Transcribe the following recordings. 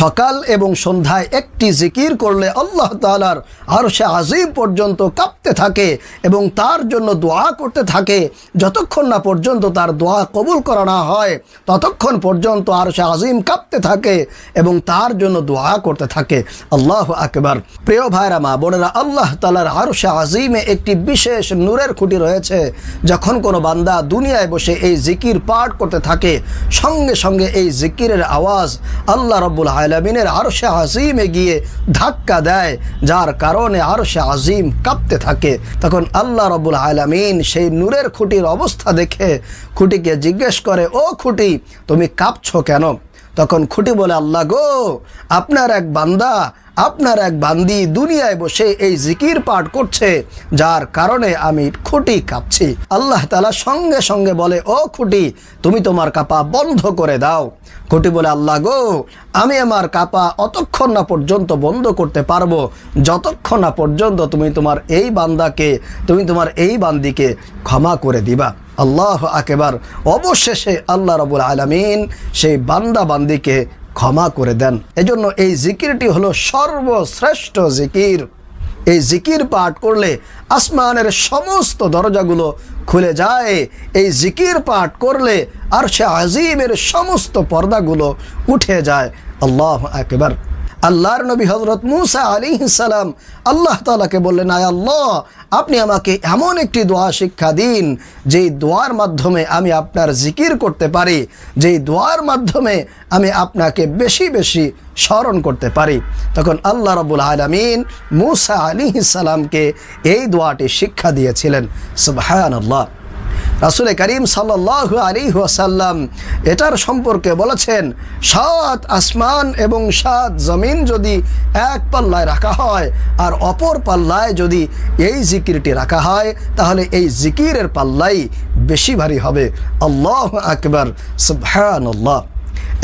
সকাল এবং সন্ধ্যায় একটি জিকির করলে আল্লাহ তালার আর সে আজিম পর্যন্ত কাঁপতে থাকে এবং তার জন্য দোয়া করতে থাকে। যতক্ষণ না পর্যন্ত তার দোয়া কবুল করা না হয়, ততক্ষণ পর্যন্ত আর সে আজিম কাঁপতে থাকে এবং তার জন্য দোয়া করতে থাকে। আল্লাহ আকবার। প্রিয় ভাইরা, মা বোনেরা, আল্লাহ তালার আর সে আজিমে একটি বিশেষ নূরের খুঁটি রয়েছে। যখন কোনো বান্দা দুনিয়ায় বসে এই জিকির পাঠ করতে থাকে, সঙ্গে সঙ্গে এই জিকিরের আওয়াজ আল্লাহ রব্বুল আলমিনের আরও সে আজিমে গিয়ে ধাক্কা দেয়, যার কারণে আরও সে আজিম কাঁপতে থাকে। তখন আল্লাহ রবুল আলমিন সেই নূরের খুঁটির অবস্থা দেখে খুঁটিকে জিজ্ঞেস করে, ও খুঁটি, তুমি কাঁপছ কেন? তখন খুঁটি বলে, আল্লাহ গো, আপনার এক বান্দা, আপনার এক বান্দি দুনিয়ায় বসে এই জিকির পাঠ করছে, যার কারণে আমি খুঁটি কাঁপছি। আল্লাহ তালা সঙ্গে সঙ্গে বলে, ও খুঁটি, তুমি তোমার কাপা বন্ধ করে দাও। খুঁটি বলে, আল্লাহ গো, আমি আমার কাপা অতক্ষণ না পর্যন্ত বন্ধ করতে পারব। যতক্ষণ না পর্যন্ত তুমি তোমার এই বান্দাকে, তুমি তোমার এই বান্দিকে ক্ষমা করে দিবা। আল্লাহ আকেবার। অবশেষে আল্লাহ রবুল আলমিন সেই বান্দা বান্দিকে ক্ষমা করে দেন। এজন্য এই জিকিরটি হলো সর্বশ্রেষ্ঠ জিকির। এই জিকির পাঠ করলে আসমানের সমস্ত দরজাগুলো খুলে যায়। এই জিকির পাঠ করলে আর সে আজিমের সমস্ত পর্দাগুলো উঠে যায়। আল্লাহ একবার আল্লাহর নবী হজরত মুসা আলী সালাম আল্লাহ তালাকে বললেন, আয় আল্লাহ, আপনি আমাকে এমন একটি দোয়া শিক্ষা দিন, যেই দোয়ার মাধ্যমে আমি আপনার জিকির করতে পারি, যেই দোয়ার মাধ্যমে আমি আপনাকে বেশি বেশি স্মরণ করতে পারি। তখন আল্লাহ রবুল আলমিন মুসা আলী সালামকে এই দোয়াটি শিক্ষা দিয়েছিলেন। সুবাহান আল্লাহ রাসুল করিম সাল্লাহ আলী ওয়াসাল্লাম এটার সম্পর্কে বলেছেন, সাত আসমান এবং সাত জমিন যদি এক পাল্লায় রাখা হয় আর অপর পাল্লায় যদি এই জিকিরটি রাখা হয়, তাহলে এই জিকিরের পাল্লাই বেশি ভারী হবে। আল্লাহ আকবর, সুবহানাল্লাহ।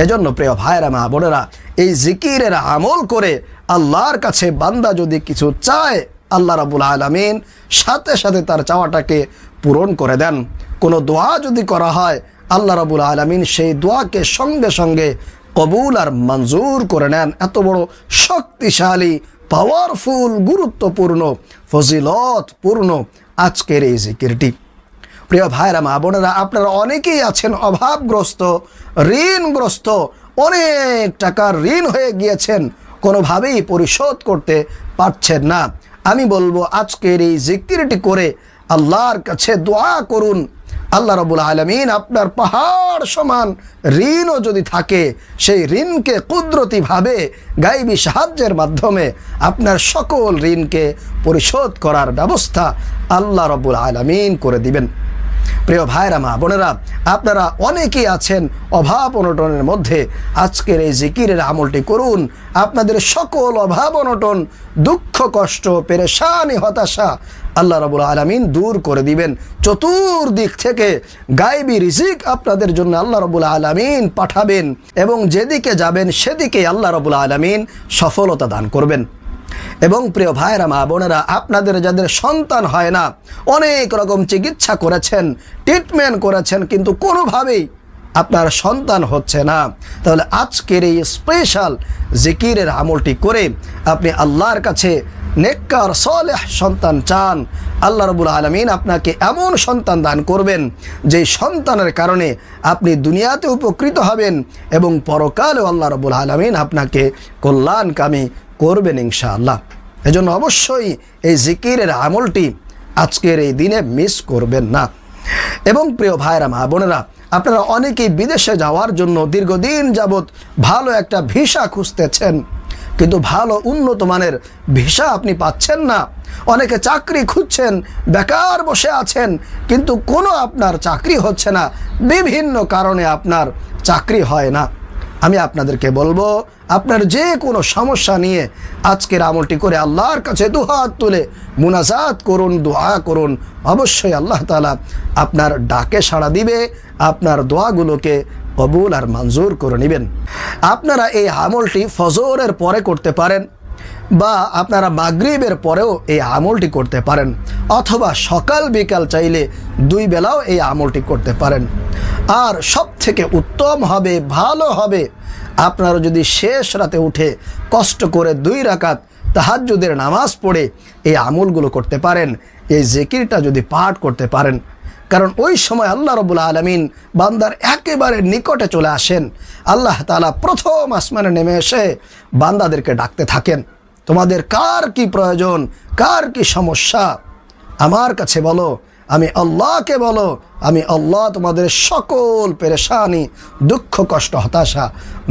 এজন্য প্রিয় ভাইরা মা বোনেরা, এই জিকিরের আমল করে আল্লাহর কাছে বান্দা যদি কিছু চায়, আল্লাহ রাবুল আলমিন সাথে সাথে তার চাওয়াটাকে পূরণ করে দেন। কোনো দোয়া যদি করা হয়, আল্লাহ রাবুল আলমিন সেই দোয়াকে সঙ্গে সঙ্গে কবুল আর মঞ্জুর করে নেন। এত বড় শক্তিশালী পাওয়ারফুল গুরুত্বপূর্ণ, ফজিলতপূর্ণ আজকের এই জিকিরটি। প্রিয় ভাইরা, মা বোনেরা, আপনারা অনেকেই আছেন অভাবগ্রস্ত, ঋণগ্রস্ত, অনেক টাকার ঋণ হয়ে গিয়েছেন, কোনোভাবেই পরিশোধ করতে পারছেন না। আমি বলব, আজকের এই জিকিরটি করে আল্লাহর কাছে দোয়া করুন আল্লাহ রবুল আলমিন আপনার পাহাড় সমান ঋণও যদি থাকে, সেই ঋণকে কুদরতিভাবে গাইবী সাহায্যের মাধ্যমে আপনার সকল ঋণকে পরিশোধ করার ব্যবস্থা আল্লাহ রবুল আলমিন করে দিবেন। প্রিয় ভাইরা, মা বোনেরা, আপনারা অনেকেই আছেন অভাব অনটনের মধ্যে। আজকের এই জিকিরের আমলটি করুন। আপনাদের সকল অভাব অনটন, দুঃখ, কষ্ট, পেরেশানি, হতাশা আল্লাহ রবুল আলমিন দূর করে দিবেন। চতুর্দিক থেকে গাইবি রিজিক আপনাদের জন্য আল্লাহ রবুল আলমিন পাঠাবেন এবং যেদিকে যাবেন সেদিকে আল্লাহ রবুল আলমিন সফলতা দান করবেন। এবং প্রিয় ভাইরা মা বোনেরা, আপনাদের যাদের সন্তান হয় না, অনেক রকম চিকিৎসা করেছেন ট্রিটমেন্ট করেছেন, কিন্তু কোনোভাবেই আপনার সন্তান হচ্ছে না। তাহলে আজকের এই স্পেশাল জিকিরের আমলটি করে আপনি আল্লাহর কাছে নেককার, সলেহ সন্তান চান। আল্লাহ রবুল আলমিন আপনাকে এমন সন্তান দান করবেন, যে সন্তানের কারণে আপনি দুনিয়াতে উপকৃত হবেন এবং পরকালেও আল্লাহ রবুল আলমিন আপনাকে কল্যাণকামী করবেন ইনশাআল্লাহ। এজন্য অবশ্যই এই জিকিরের আমলটি আজকের এই দিনে মিস করবেন না। এবং প্রিয় ভাইরা মা বোনেরা, আপনারা অনেকেই বিদেশে যাওয়ার জন্য দীর্ঘদিন যাবৎ ভালো একটা ভিসা খুঁজতেছেন, কিন্তু ভালো উন্নত মানের ভিসা আপনি পাচ্ছেন না। অনেকে চাকরি খুঁজছেন, বেকার বসে আছেন, কিন্তু কোনো আপনার চাকরি হচ্ছে না। বিভিন্ন কারণে আপনার চাকরি হয় না। আমি আপনাদেরকে বলব আপনার যে কোনো সমস্যা নিয়ে আজকের আমলটি করে আল্লাহর কাছে দুহাত তুলে মুনাজাত করুন, দোয়া করুন। অবশ্যই আল্লাহ তালা আপনার ডাকে সাড়া দিবে, আপনার দোয়াগুলোকে কবুল আর মঞ্জুর করে নেবেন। আপনারা এই আমলটি ফজরের পরে করতে পারেন বা আপনারা মাগরিবের পরেও এই আমলটি করতে পারেন অথবা সকাল বিকাল চাইলে দুই বেলাও এই আমলটি করতে পারেন। আর সব থেকে উত্তম হবে, ভালো হবে। আপনারা যদি শেষ রাতে উঠে কষ্ট করে দুই রাকাত তাহাজ্জুদের নামাজ পড়ে এই আমলগুলো করতে পারেন, এই জিকিরটা যদি পাঠ করতে পারেন। কারণ ওই সময় আল্লাহ রবুল আলমিন বান্দার একেবারে নিকটে চলে আসেন। আল্লাহ তালা প্রথম আসমানে নেমে এসে বান্দাদেরকে ডাকতে থাকেন, তোমাদের কার কি প্রয়োজন? কার কি সমস্যা? আমার কাছে বলো আমি আল্লাহকে বলো, আমি আল্লাহ তোমাদের সকল পেরেশানি, দুঃখ, কষ্ট, হতাশা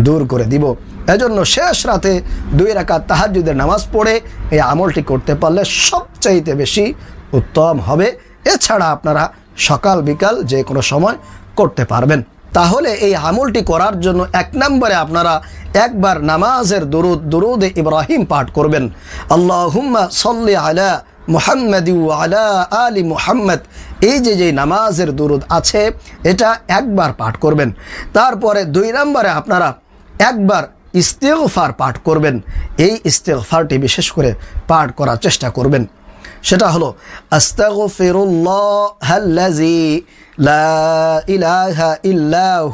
দূর করে দিব। এজন্য শেষ রাতে দুই রাখা তাহাজ্জুদের নামাজ পড়ে এই আমলটি করতে পারলে সবচাইতে বেশি উত্তম হবে। এছাড়া আপনারা সকাল, বিকাল যে কোনো সময় করতে পারবেন। তাহলে এই আমলটি করার জন্য এক নম্বরে আপনারা একবার নামাজের দুরুদ, দুরুদে ইব্রাহিম পাঠ করবেন। আল্লাহুম্মা সল্লি আলা মুহাম্মদ আলা আলী মুহাম্মদ। এই যে যে নামাজের দুরুদ আছে, এটা একবার পাঠ করবেন। তারপরে দুই নম্বরে আপনারা একবার ইস্তেগফার পাঠ করবেন। এই ইস্তেগফারটি বিশেষ করে পাঠ করার চেষ্টা করবেন। সেটা হলো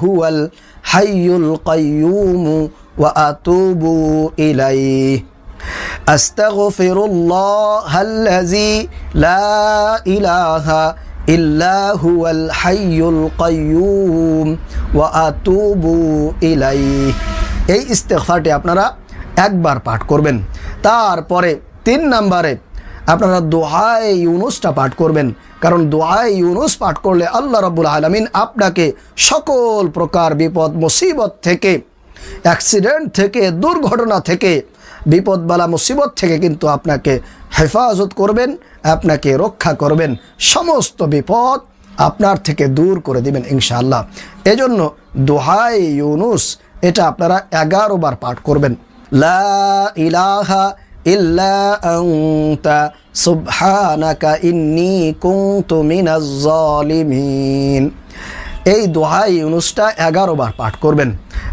হুয়াল হাইয়ুল কাইয়্যুম ওয়া আতুবু ইলাইহি। أستغفر الله الذي لا إله إلا هو الحي القيوم وأتوب إليه এই ইস্তেগফারটি আপনারা একবার পাঠ করবেন তারপরে তিন নম্বরে আপনারা দোহায় ইউনুসটা পাঠ করবেন কারণ দোহায় ইউনুস পাঠ করলে আল্লাহ রব্বুল আলমিন আপনাকে সকল প্রকার বিপদ মুসিবত থেকে অ্যাক্সিডেন্ট থেকে দুর্ঘটনা থেকে বিপদবালা মুসিবত থেকে কিন্তু আপনাকে হেফাজত করবেন, আপনাকে রক্ষা করবেন। সমস্ত বিপদ আপনার থেকে দূর করে দিবেন ইনশাআল্লাহ। এজন্য দোহাই ইউনুস, এটা আপনারা এগারো বার পাঠ করবেন। লা ইলাহা এই দোহাই ইউনুসটা এগারো বার পাঠ করবেন।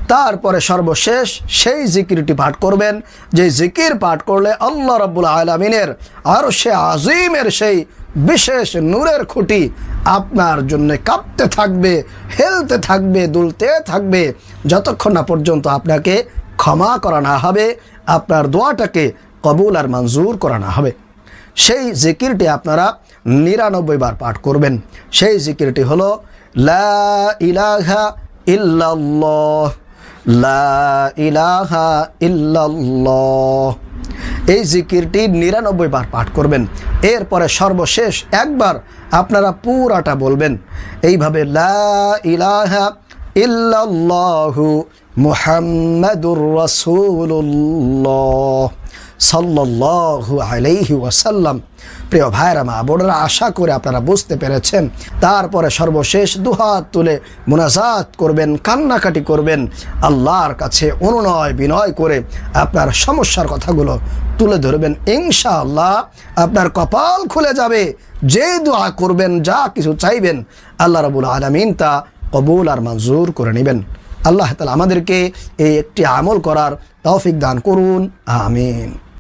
তারপরে সর্বশেষ সেই জিকিরটি পাঠ করবেন। যে জিকির পাঠ করলে আল্লাহ রব্বুল আলমিনের আর সে আজিমের সেই বিশেষ নূরের খুঁটি আপনার জন্য কাঁপতে থাকবে, হেলতে থাকবে, দুলতে থাকবে। যতক্ষণ না পর্যন্ত আপনাকে ক্ষমা করা না হবে, আপনার দোয়াটাকে কবুল আর মঞ্জুর করা না হবে। সেই জিকিরটি আপনারা নিরানব্বই বার পাঠ করবেন। সেই জিকিরটি হলো, লা ইলাহা ইল্লাল্লাহ। ইলাহা এই জিকিরটি নিরানব্বই বার পাঠ করবেন। এরপরে সর্বশেষ একবার আপনারা পুরাটা বলবেন। এইভাবে লা ইলাহা মুহাম্মাদুর রাসূলুল্লাহ সাল্লাল্লাহু আলাইহি ওয়াসাল্লাম। প্রিয় ভাইরা মা বোনেরা, আশা করে আপনারা বুঝতে পেরেছেন। তারপরে সর্বশেষ দুহাত তুলে মোনাজাত করবেন, কান্নাকাটি করবেন, আল্লাহর কাছে অনুনয় বিনয় করে আপনার সমস্যার কথাগুলো তুলে ধরবেন। ইনশাআল্লাহ আপনার কপাল খুলে যাবে। যে দোয়া করবেন, যা কিছু চাইবেন, আল্লাহ রাবুল আলমিন তা কবুল আর মঞ্জুর করে নেবেন। আল্লাহ তালা আমাদেরকে এই একটি আমল করার তৌফিক দান করুন আমিন।